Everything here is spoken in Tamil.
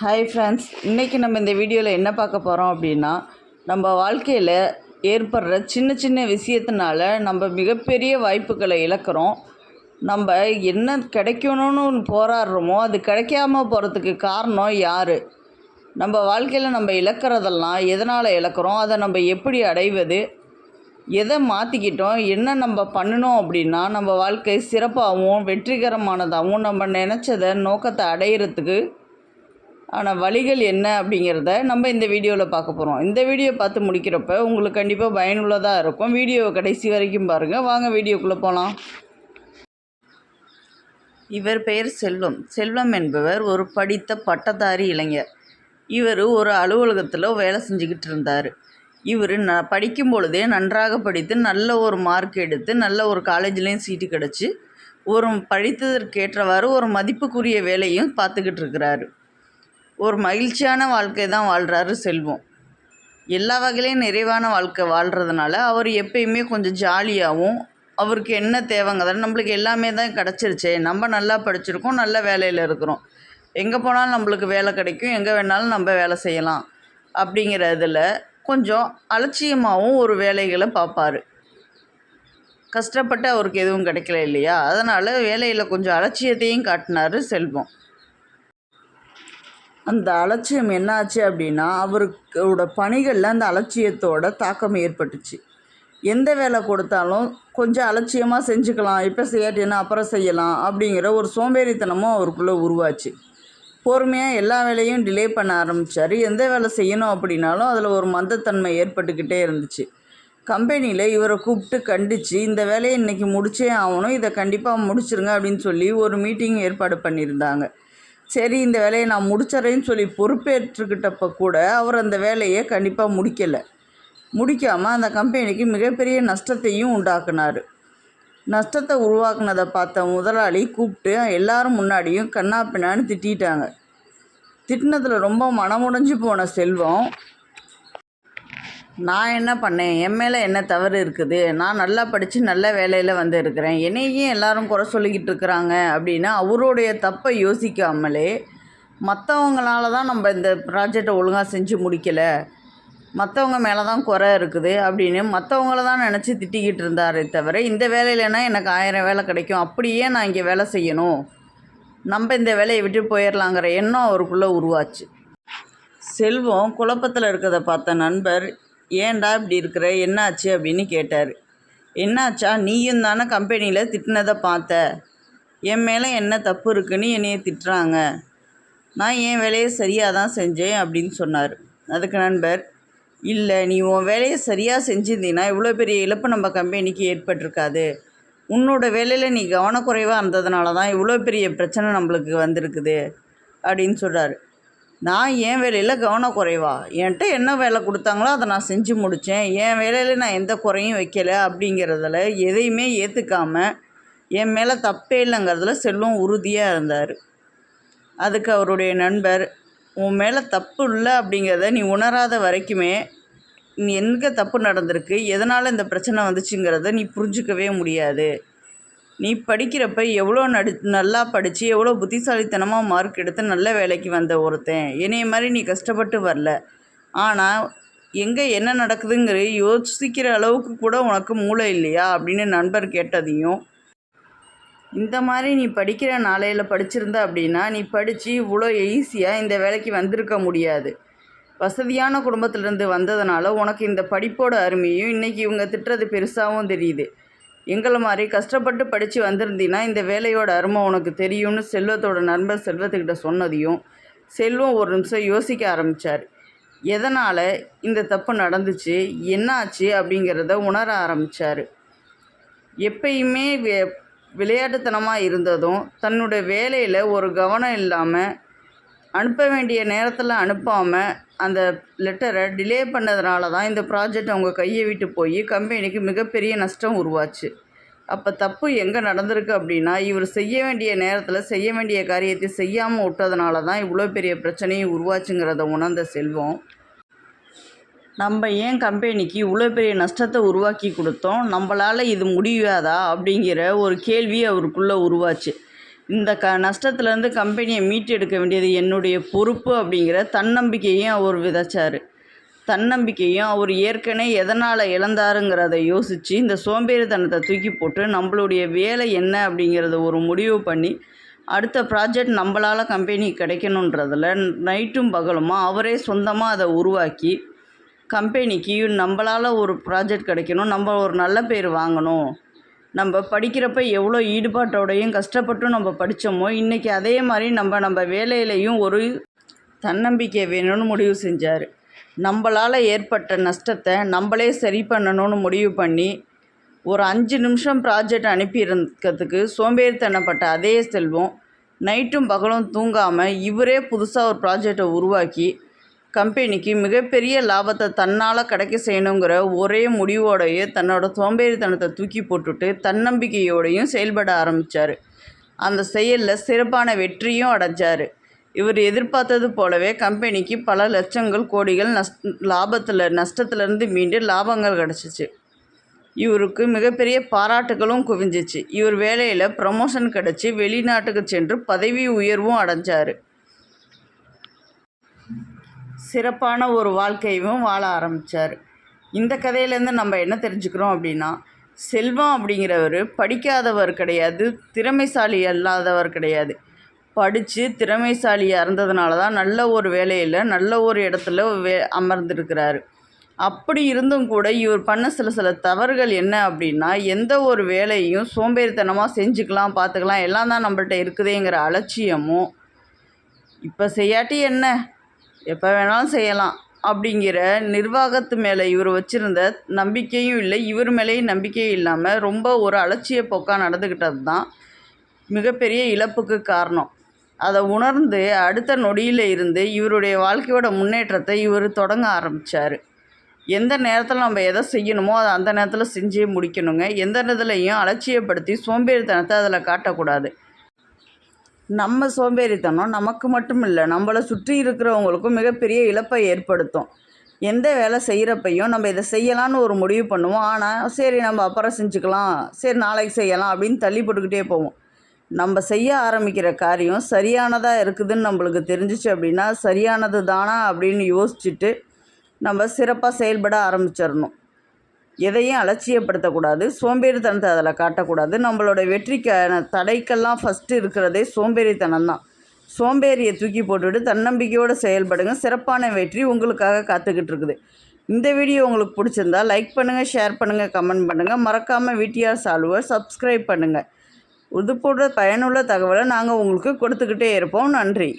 ஹாய் ஃப்ரெண்ட்ஸ் இன்றைக்கி நம்ம இந்த வீடியோவில் என்ன பார்க்க போகிறோம் அப்படின்னா நம்ம வாழ்க்கையில் ஏற்படுற சின்ன சின்ன விஷயத்தினால நம்ம மிகப்பெரிய வாய்ப்புகளை இழக்கிறோம். நம்ம என்ன கிடைக்கணும்னு போராடுறோமோ அது கிடைக்காம போகிறதுக்கு காரணம் யார்? நம்ம வாழ்க்கையில் நம்ம இழக்கிறதெல்லாம் எதனால் இழக்கிறோம்? அதை நம்ம எப்படி அடைவது? எதை மாற்றிக்கிட்டோம் என்ன நம்ம பண்ணணும் அப்படின்னா நம்ம வாழ்க்கை சிறப்பாகவும் வெற்றிகரமானதாகவும் நம்ம நினச்சதை நோக்கத்தை அடையிறதுக்கு ஆனால் வழிகள் என்ன அப்படிங்கிறத நம்ம இந்த வீடியோவில் பார்க்க போகிறோம் இந்த வீடியோ பார்த்து முடிக்கிறப்ப உங்களுக்கு கண்டிப்பாக பயனுள்ளதாக இருக்கும். வீடியோவை கடைசி வரைக்கும் பாருங்கள் வாங்க வீடியோக்குள்ளே போகலாம் இவர் பெயர் செல்வம். செல்வம் என்பவர் ஒரு படித்த பட்டதாரி இளைஞர். இவர் ஒரு அலுவலகத்தில் வேலை செஞ்சுக்கிட்டு இருந்தார். இவர் ந படிக்கும் பொழுதே நன்றாக படித்து நல்ல ஒரு மார்க் எடுத்து நல்ல ஒரு காலேஜ்லேயும் சீட்டு கிடச்சி ஒரு படித்ததற்கேற்றவாறு ஒரு மதிப்புக்குரிய வேலையும் பார்த்துக்கிட்டு இருக்கிறாரு. ஒரு மகிழ்ச்சியான வாழ்க்கை தான் வாழ்கிறாரு செல்வம். எல்லா வகையிலையும் நிறைவான வாழ்க்கை வாழ்கிறதுனால அவர் எப்பயுமே கொஞ்சம் ஜாலியாகவும் அவருக்கு என்ன தேவைங்கிறத நம்மளுக்கு எல்லாமே தான் கிடச்சிருச்சே. நம்ம நல்லா படிச்சிருக்கோம் நல்ல வேலையில் இருக்கிறோம். எங்கே போனாலும் நம்மளுக்கு வேலை கிடைக்கும் எங்கே வேணாலும் நம்ம வேலை செய்யலாம் அப்படிங்கிற இதில் கொஞ்சம் அலட்சியமாகவும் ஒரு வேலைகளை பார்ப்பாரு. கஷ்டப்பட்டு அவருக்கு எதுவும் கிடைக்கல இல்லையா? அதனால் வேலையில் கொஞ்சம் அலட்சியத்தையும் காட்டினார் செல்வம். அந்த அலட்சியம் என்னாச்சு அப்படின்னா அவருக்கோட பணிகளில் அந்த அலட்சியத்தோட தாக்கம் ஏற்பட்டுச்சு. எந்த வேலை கொடுத்தாலும் கொஞ்சம் அலட்சியமாக செஞ்சுக்கலாம் இப்போ செய்யாட்டினா அப்புறம் செய்யலாம் அப்படிங்கிற ஒரு சோம்பேறித்தனமும் அவருக்குள்ளே உருவாச்சு. பொறுமையாக எல்லா வேலையும் டிலே பண்ண ஆரம்பித்தார் எந்த வேலை செய்யணும் அப்படின்னாலும் அதில் ஒரு மந்தத்தன்மை ஏற்பட்டுக்கிட்டே இருந்துச்சு. கம்பெனியில் இவரை கூப்பிட்டு கண்டித்து இந்த வேலையை இன்றைக்கி முடிச்சே ஆகணும் இதை கண்டிப்பாக முடிச்சிருங்க அப்படின்னு சொல்லி ஒரு மீட்டிங் ஏற்பாடு பண்ணியிருந்தாங்க. சரி இந்த வேலையை நான் முடிச்சிட்றேன்னு சொல்லி பொறுப்பேற்றுக்கிட்டப்ப கூட அவர் அந்த வேலையை கண்டிப்பாக முடிக்கலை. முடிக்காமல் அந்த கம்பெனிக்கு மிகப்பெரிய நஷ்டத்தையும் உண்டாக்குனார். நஷ்டத்தை உருவாக்குனதை பார்த்த முதலாளி கூப்பிட்டு எல்லாரும் முன்னாடியும் கண்ணா பின்னான்னு திட்டாங்க திட்டினதில் ரொம்ப மனமுடைஞ்சு போன செல்வம் நான் என்ன பண்ணேன்? என் மேலே என்ன தவறு இருக்குது? நான் நல்லா படித்து நல்ல வேலையில் வந்து இருக்கிறேன். என்னையும் எல்லாரும் குறை சொல்லிக்கிட்டு இருக்கிறாங்க அப்படின்னா அவருடைய தப்பை யோசிக்காமலே மற்றவங்களால தான் நம்ம இந்த ப்ராஜெக்டை ஒழுங்காக செஞ்சு முடிக்கலை. மற்றவங்க மேலே தான் குறை இருக்குது அப்படின்னு மற்றவங்கள தான் நினச்சி திட்டிக்கிட்டு இருந்தாரே தவிர இந்த வேலையிலனா எனக்கு ஆயிரம் வேலை கிடைக்கும். அப்படியே நான் இங்கே வேலை செய்யணும். நம்ம இந்த வேலையை விட்டு போயிடலாங்கிற எண்ணம் அவருக்குள்ளே உருவாச்சு. செல்வம் குழப்பத்தில் இருக்கிறத பார்த்த நண்பர் ஏன்டா இப்படி இருக்கிற? என்னாச்சு அப்படின்னு கேட்டார். என்னாச்சா? நீயும் தானே கம்பெனியில் திட்டினதை பார்த்த. என் மேலே என்ன தப்பு இருக்குன்னு என்னைய திட்டுறாங்க. நான் என் வேலையை சரியாக தான் செஞ்சேன் அப்படின்னு சொன்னார். அதுக்கு நண்பர் இல்லை நீ உன் வேலையை சரியாக செஞ்சிருந்தீங்கன்னா இவ்வளோ பெரிய இழப்பு நம்ம கம்பெனிக்கு ஏற்பட்டிருக்காது. உன்னோட வேலையில் நீ கவனக்குறைவாக இருந்ததுனால தான் இவ்வளோ பெரிய பிரச்சனை நம்மளுக்கு வந்திருக்குது அப்படின்னு சொல்கிறாரு நான் என் வேலையில் கவனக்குறைவா? என்கிட்ட என்ன வேலை கொடுத்தாங்களோ அதை நான் செஞ்சு முடித்தேன் என் வேலையில் நான் எந்த குறையும் வைக்கலை அப்படிங்கிறதுல எதையுமே ஏற்றுக்காமல் என் மேலே தப்பே இல்லைங்கிறதுல செல்வம் உறுதியாக இருந்தார். அதுக்கு அவருடைய நண்பர் உன் மேலே தப்பு இல்லை அப்படிங்கிறத நீ உணராத வரைக்குமே நீ எங்கே தப்பு நடந்திருக்கு? எதனால் இந்த பிரச்சனை வந்துச்சுங்கிறத நீ புரிஞ்சுக்கவே முடியாது. நீ படிக்கிறப்ப எவ்வளோ நடி நல்லா படித்து எவ்வளோ புத்திசாலித்தனமாக மார்க் எடுத்து நல்ல வேலைக்கு வந்த ஒருத்தன். என்னைய மாதிரி நீ கஷ்டப்பட்டு வரல. ஆனால் எங்கே என்ன நடக்குதுங்கிற யோசிக்கிற அளவுக்கு கூட உனக்கு மூளை இல்லையா? அப்படின்னு நண்பர் கேட்டதையும் இந்த மாதிரி நீ படிக்கிற நாளையில் படிச்சிருந்த அப்படின்னா நீ படித்து இவ்வளோ ஈஸியாக இந்த வேலைக்கு வந்திருக்க முடியாது. வசதியான குடும்பத்திலேருந்து வந்ததுனால உனக்கு இந்த படிப்போட அருமையும் இன்றைக்கி இவங்க திட்டுறது பெருசாகவும் தெரியுது. எங்களை மாதிரி கஷ்டப்பட்டு படித்து வந்திருந்தீங்கன்னா இந்த வேலையோட அருமை உனக்கு தெரியும்னு செல்வத்தோட நண்பர் செல்வத்துக்கிட்ட சொன்னதையும் செல்வம் ஒரு நிமிஷம் யோசிக்க ஆரம்பித்தார் எதனால் இந்த தப்பு நடந்துச்சு? என்னாச்சு? அப்படிங்கிறத உணர ஆரம்பித்தார் எப்பயுமே விளையாட்டுத்தனமாக இருந்ததும் தன்னுடைய வேலையில் ஒரு கவனம் இல்லாமல் அனுப்ப வேண்டிய நேரத்தில் அனுப்பாமல் அந்த லெட்டரை டிலே பண்ணதுனால தான் இந்த ப்ராஜெக்ட் அவங்க கையை விட்டு போய் கம்பெனிக்கு மிகப்பெரிய நஷ்டம் உருவாச்சு. அப்போ தப்பு எங்கே நடந்திருக்கு அப்படின்னா இவர் செய்ய வேண்டிய நேரத்தில் செய்ய வேண்டிய காரியத்தை செய்யாமல் விட்டதுனால தான் இவ்வளோ பெரிய பிரச்சனையும் உருவாச்சுங்கிறத உணர்ந்த செல்வம். நம்ம ஏன் கம்பெனிக்கு இவ்வளோ பெரிய நஷ்டத்தை உருவாக்கி கொடுத்தோம்? நம்மளால் இது முடியாதா? அப்படிங்கிற ஒரு கேள்வி அவருக்குள்ளே உருவாச்சு. இந்த க நஷ்டத்துலேருந்து கம்பெனியை மீட்டெடுக்க வேண்டியது என்னுடைய பொறுப்பு அப்படிங்கிற தன்னம்பிக்கையும் அவர் விதைச்சார். தன்னம்பிக்கையும் அவர் ஏற்கனவே எதனால் இழந்தாருங்கிறத யோசித்து இந்த சோம்பேறித்தனத்தை தூக்கி போட்டு நம்மளுடைய வேலை என்ன அப்படிங்கிறத ஒரு முடிவு பண்ணி அடுத்த ப்ராஜெக்ட் நம்மளால் கம்பெனி கிடைக்கணுன்றதில் நைட்டும் பகலுமா அவரே சொந்தமாக அதை உருவாக்கி கம்பெனிக்கு நம்மளால் ஒரு ப்ராஜெக்ட் கிடைக்கணும் நம்ம ஒரு நல்ல பேர் வாங்கணும் நம்ம படிக்கிறப்ப எவ்வளோ ஈடுபாட்டோடையும் கஷ்டப்பட்டும் நம்ம படித்தோமோ இன்றைக்கி அதே மாதிரி நம்ம நம்ம வேலையிலையும் ஒரு தன்னம்பிக்கை வேணும்னு முடிவு செஞ்சார். நம்மளால் ஏற்பட்ட நஷ்டத்தை நம்மளே சரி பண்ணணும்னு முடிவு பண்ணி ஒரு அஞ்சு நிமிஷம் ப்ராஜெக்ட் அனுப்பியிருக்கிறதுக்கு சோம்பேறித்தனப்பட்ட அதே செல்வம் நைட்டும் பகலும் தூங்காமல் இவரே புதுசாக ஒரு ப்ராஜெக்டை உருவாக்கி கம்பெனிக்கு மிகப்பெரிய லாபத்தை தன்னால் கிடைக்க செய்யணுங்கிற ஒரே முடிவோடையே தன்னோட சோம்பேறித்தனத்தை தூக்கி போட்டுட்டு தன்னம்பிக்கையோடையும் செயல்பட ஆரம்பித்தார் அந்த செயலில் சிறப்பான வெற்றியும் அடைஞ்சார். இவர் எதிர்பார்த்தது போலவே கம்பெனிக்கு பல லட்சங்கள் கோடிகள் நஷ் லாபத்தில் நஷ்டத்துலேருந்து மீண்டு லாபங்கள் கிடச்சிச்சு. இவருக்கு மிகப்பெரிய பாராட்டுகளும் குவிஞ்சிச்சு. இவர் வேலையில் ப்ரமோஷன் கிடச்சி வெளிநாட்டுக்கு சென்று பதவி உயர்வும் அடைஞ்சார். சிறப்பான ஒரு வாழ்க்கையும் வாழ ஆரம்பித்தார் இந்த கதையிலேருந்து நம்ம என்ன தெரிஞ்சுக்கிறோம் அப்படின்னா செல்வம் அப்படிங்கிறவர் படிக்காதவர் கிடையாது திறமைசாலி அல்லாதவர் கிடையாது. படித்து திறமைசாலியாக இருந்ததுனால தான் நல்ல ஒரு வேலையில் நல்ல ஒரு இடத்துல வே அமர்ந்திருக்கிறாரு. அப்படி இருந்தும் கூட இவர் பண்ண சில சில தவறுகள் என்ன அப்படின்னா எந்த ஒரு வேலையும் சோம்பேறித்தனமாக செஞ்சுக்கலாம் பார்த்துக்கலாம் எல்லாம் தான் நம்மள்ட்ட இருக்குதுங்கிற அலட்சியமும் இப்போ செய்யாட்டி என்ன? எப்போ வேணாலும் செய்யலாம். அப்படிங்கிற நிர்வாகத்து மேலே இவர் வச்சுருந்த நம்பிக்கையும் இல்லை இவர் மேலேயும் நம்பிக்கையும் இல்லாமல் ரொம்ப ஒரு அலட்சிய போக்காக நடந்துக்கிட்டது தான் மிகப்பெரிய இழப்புக்கு காரணம். அதை உணர்ந்து அடுத்த நொடியில் இருந்து இவருடைய வாழ்க்கையோட முன்னேற்றத்தை இவர் தொடங்க ஆரம்பித்தார் எந்த நேரத்தில் நம்ம எதை செய்யணுமோ அதை அந்த நேரத்தில் செஞ்சே முடிக்கணுங்க. எந்த நேரத்துலையும் அலட்சியப்படுத்தி சோம்பேறித்தனத்தை அதில் காட்டக்கூடாது. நம்ம சோம்பேறித்தனம் நமக்கு மட்டும் இல்லை நம்மளை சுற்றி இருக்கிறவங்களுக்கும் மிகப்பெரிய இழப்பை ஏற்படுத்தும். எந்த வேலை செய்கிறப்பையும் நம்ம இதை செய்யலான்னு ஒரு முடிவு பண்ணுவோம். ஆனால் சரி நம்ம அப்புறம் செஞ்சுக்கலாம். சரி நாளைக்கு செய்யலாம் அப்படின்னு தள்ளி போட்டுக்கிட்டே போவோம். நம்ம செய்ய ஆரம்பிக்கிற காரியம் சரியானதாக இருக்குதுன்னு நம்மளுக்கு தெரிஞ்சிச்சு அப்படின்னா சரியானது தானா அப்படின்னு யோசிச்சுட்டு நம்ம சிறப்பாக செயல்பட ஆரம்பிச்சிடணும். எதையும் அலட்சியப்படுத்தக்கூடாது. சோம்பேறித்தனத்தை அதில் காட்டக்கூடாது. நம்மளோட வெற்றிக்கான தடைக்கெல்லாம் ஃபஸ்ட்டு இருக்கிறதே சோம்பேறித்தனம் தான் சோம்பேறியை தூக்கி போட்டுவிட்டு தன்னம்பிக்கையோடு செயல்படுங்க. சிறப்பான வெற்றி உங்களுக்காக காத்துக்கிட்டு இருக்குது. இந்த வீடியோ உங்களுக்கு பிடிச்சிருந்தா லைக் பண்ணுங்கள் ஷேர் பண்ணுங்கள் கமெண்ட் பண்ணுங்கள் மறக்காமல் விடிஆர் சால்வர் சப்ஸ்கிரைப் பண்ணுங்கள் இது போன்ற பயனுள்ள தகவலை நாங்கள் உங்களுக்கு கொடுத்துக்கிட்டே இருப்போம். நன்றி.